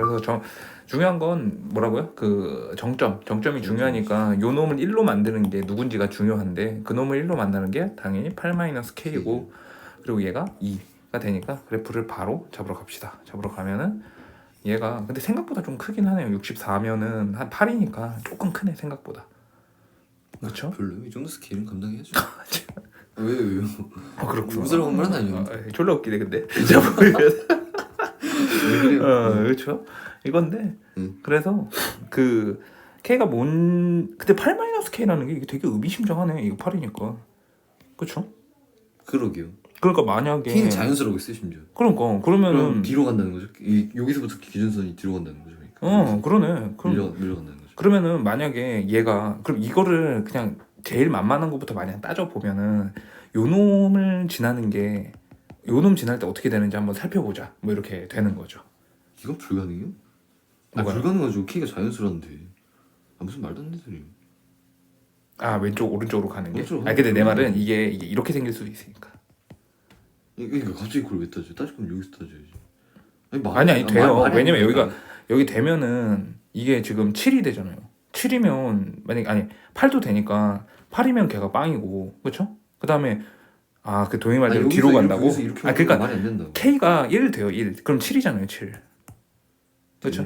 그래서 정, 중요한 건 뭐라고요? 그 정점, 정점이 중요하니까 요 놈을 1로 만드는 게 누군지가 중요한데 그 놈을 1로 만드는 게 당연히 8-K고 그리고 얘가 2가 되니까 그래프를 바로 잡으러 갑시다. 잡으러 가면은 얘가 근데 생각보다 좀 크긴 하네요. 64면은 한 8이니까 조금 크네 생각보다. 그렇죠? 별로 이 정도 스케일은 감당해야죠. 아, 왜요 왜요? 아 그렇구나. 부끄러운 말은 아니에요. 아, 졸라 웃기네 근데. 어, 그렇죠. 이건데 음. 그래서 그 K가 뭔 그때 8-K라는 게 이게 되게 의미심장하네. 이거 8이니까. 그렇죠? 그러게요. 그러니까 만약에 K는 자연스러워 있어요 심지어. 그러니까 그러면은 뒤로 간다는 거죠. 이, 여기서부터 기준선이 뒤로 간다는 거죠. 그러니까. 어 그러네. 그럼 밀려 밀려간다는 거죠. 그러면은 만약에 얘가 그럼 이거를 그냥 제일 만만한 것부터 만약 따져 보면은 요 놈을 지나는 게 요 놈 지날 때 어떻게 되는지 한번 살펴보자. 뭐 이렇게 되는 거죠. 이건 불가능해요? 아 뭐가요? 불가능하죠. K가 자연스러운데. 아 무슨 말도 안 되는 소리. 아 왼쪽 오른쪽으로 가는 게. 아 근데 내 말은 이게, 이게 이렇게 생길 수도 있으니까. 그러니까 갑자기 그걸 왜 따져? 따질 거면 여기서 따져야지. 아니, 말- 아니 아니 아, 돼요. 말- 왜냐면 안 여기가. 여기 되면은 이게 지금 7이 되잖아요. 7이면 만약 아니 8도 되니까 8이면 걔가 빵이고 그렇죠? 그 다음에 아 그 동의 말대로 아니, 뒤로 여기서 간다고? 이렇게 아 그러니까 말이 안 된다고. K가 1 돼요. 1. 그럼 7이잖아요. 7. 그렇죠?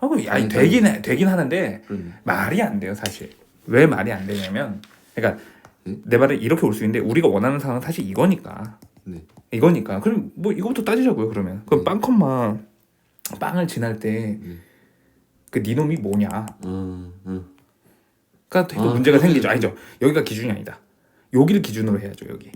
아니 아니, 되긴 해, 되긴 하는데 그러네. 말이 안 돼요, 사실. 왜 말이 안 되냐면 그러니까 응? 내 말은 이렇게 올 수 있는데 우리가 원하는 상황은 사실 이거니까. 네. 이거니까. 그럼 뭐 이거부터 따지자고요, 그러면. 그럼 네. 빵 컴마 빵을 지날 때 네. 그 니놈이 뭐냐? 어, 어. 가 되게 아, 문제가. 생기죠. 아니죠. 여기가 기준이 아니다. 여기를 기준으로 해야죠. 여기.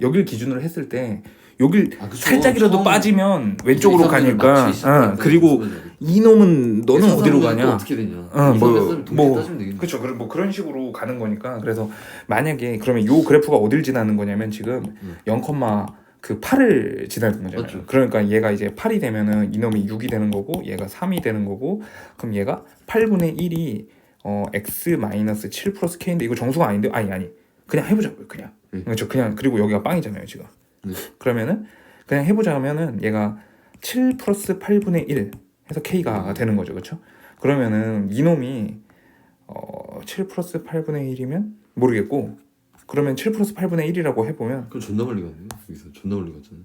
여기를 기준으로 했을 때 여길 아, 그쵸. 살짝이라도 처음 빠지면 왼쪽으로 이 가니까. 맞추기 어, 때 그리고 무슨. 이놈은 너는 이 어디로 가냐? 또 어떻게 되냐? 어, 이 뭐, 뭐, 따지면 되겠네. 그렇죠. 그럼 뭐 그런 식으로 가는 거니까 그래서 만약에 그러면 요 그래프가 어딜 지나는 거냐면 지금 음. 0, 그 8을 지나는 거잖아요. 맞죠. 그러니까 얘가 이제 8이 되면은 이놈이 6이 되는 거고 얘가 3이 되는 거고 그럼 얘가 8분의 1이 어 x 마이너스 7 플러스 k인데 이거 정수가 아닌데 아니 아니 그냥 해보자고요 그냥 네. 그렇죠 그냥 그리고 여기가 빵이잖아요 지금 네. 그러면은 그냥 해보자 하면은 얘가 7 플러스 8분의 1 해서 k가 음. 되는 거죠 그렇죠 그러면은 이놈이 어, 7 플러스 8분의 1이면 모르겠고 그러면 7 플러스 8분의 1이라고 해보면 그럼 존나 멀리 갔네. 여기서 존나 멀리 갔잖아.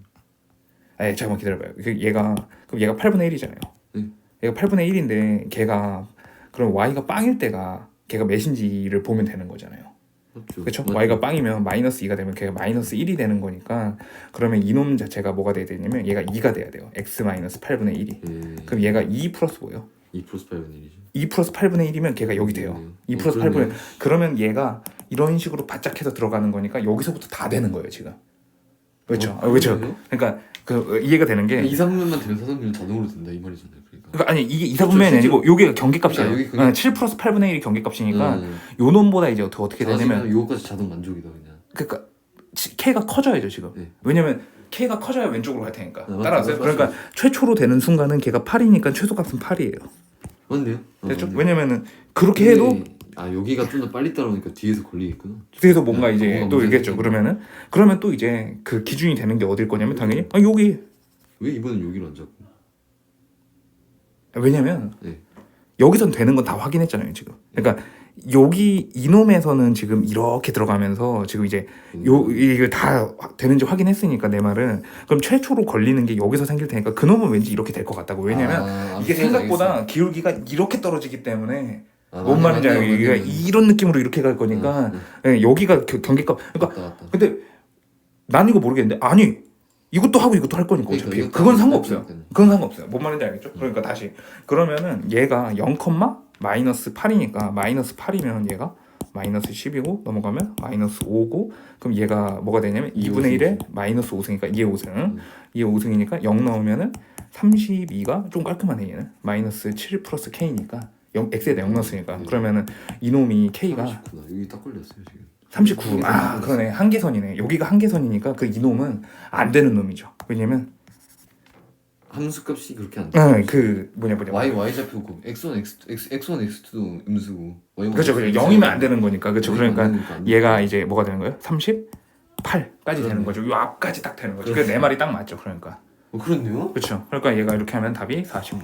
에 잠깐만 기다려봐요 그 얘가 그럼 얘가 8분의 1이잖아요 네. 얘가 8분의 1인데 걔가 그럼 y가 빵일 때가 걔가 몇인지를 보면 되는 거잖아요. 그렇죠? y가 빵이면 마이너스 2가 되면 걔가 마이너스 1이 되는 거니까 그러면 이놈 자체가 뭐가 돼야 되냐면 얘가 2가 돼야 돼요 x 마이너스 8분의 1이 예. 그럼 얘가 2 플러스 뭐예요? 2 플러스 8분의 1이죠. 2 플러스 8분의 1이면 걔가 여기 돼요 2 플러스 8분의 1 그러면 얘가 이런 식으로 바짝해서 들어가는 거니까 여기서부터 다 되는 거예요 지금 그렇죠? 어, 아, 그렇죠? 그래요? 그러니까 그 이해가 되는 게 2, 3분면만 되면 4, 3분면 자동으로 된다 이 말이잖아요. 그러니까. 그러니까 아니 이게 2, 4분면이 아니고 여기가 경계값이에요 그러니까 여기 그냥- 어, 7 플러스 8분의 1이 경계값이니까 음. 요 놈보다 이제 어떻게, 어떻게 되냐면 요거까지 자동 만족이다 그냥. 그러니까 치- K가 커져야죠 지금. 네. 왜냐면 K가 커져야 왼쪽으로 갈 테니까. 네, 따라왔어요. 맞죠, 그러니까 최초로 되는 순간은 걔가 8이니까 최소값은 8이에요. 맞네요. 어, 됐죠? 맞네요. 왜냐면은 그렇게 해도 근데- 아 여기가 좀 더 빨리 따라오니까 뒤에서 걸리겠구나. 뒤에서 뭔가 네, 이제 뭔가 또 문제가 있겠죠. 생기네. 그러면은 그러면 또 이제 그 기준이 되는 게 어딜 거냐면 당연히 아 여기 왜 이번엔 여기로 안 잡고? 왜냐면 네. 여기선 되는 건 다 확인했잖아요 지금. 그러니까 여기 이놈에서는 지금 이렇게 들어가면서 지금 이제 요 이게 다 되는지 확인했으니까 내 말은 그럼 최초로 걸리는 게 여기서 생길 테니까 그놈은 왠지 이렇게 될 것 같다고 왜냐면 아, 이게 무슨 생각보다. 기울기가 이렇게 떨어지기 때문에 아, 뭔 맞네, 말인지 알아요? 맞네, 맞네. 이런 느낌으로 이렇게 갈 거니까 응, 예, 여기가 겨- 경계값 그러니까 맞다 맞다. 근데 난 이거 모르겠는데 아니 이것도 하고 이것도 할 거니까 어차피 그러니까 그건 이것도 상관없어요 하니까. 그건 상관없어요 뭔 말인지 알겠죠? 그러니까 다시 그러면은 얘가 0, 마이너스 8이니까 마이너스 8이면 얘가 마이너스 10이고 넘어가면 마이너스 5고 그럼 얘가 뭐가 되냐면 2분의 1에 마이너스 5승이니까 2의 5승 음. 2의 5승이니까 0 나오면은 32가 좀 깔끔하네 얘는 마이너스 7 플러스 k니까 0, x에다 0 넣었으니까 네. 그러면은 이놈이 k가 39다. 여기 딱 걸렸어요 지금. 39. 아, 그러네. 한계선이네. 여기가 한계선이니까 그 이놈은 안 되는 놈이죠. 왜냐면 함수값이 그렇게 안 돼. 어, 그 뭐냐 뭐냐. y y 좌표고 x1 x x x1 x2도 음수고 y1 그렇죠. 그렇죠. 0이면 안 되는 거니까. 그렇죠. 그러니까 안 얘가 이제 뭐가 되는 거예요? 38까지 되는. 거죠. 요 앞까지 딱 되는 거죠. 그내 말이 딱 맞죠. 그러니까. 어, 그렇네요. 그렇죠. 그러니까 얘가 이렇게 하면 답이 46.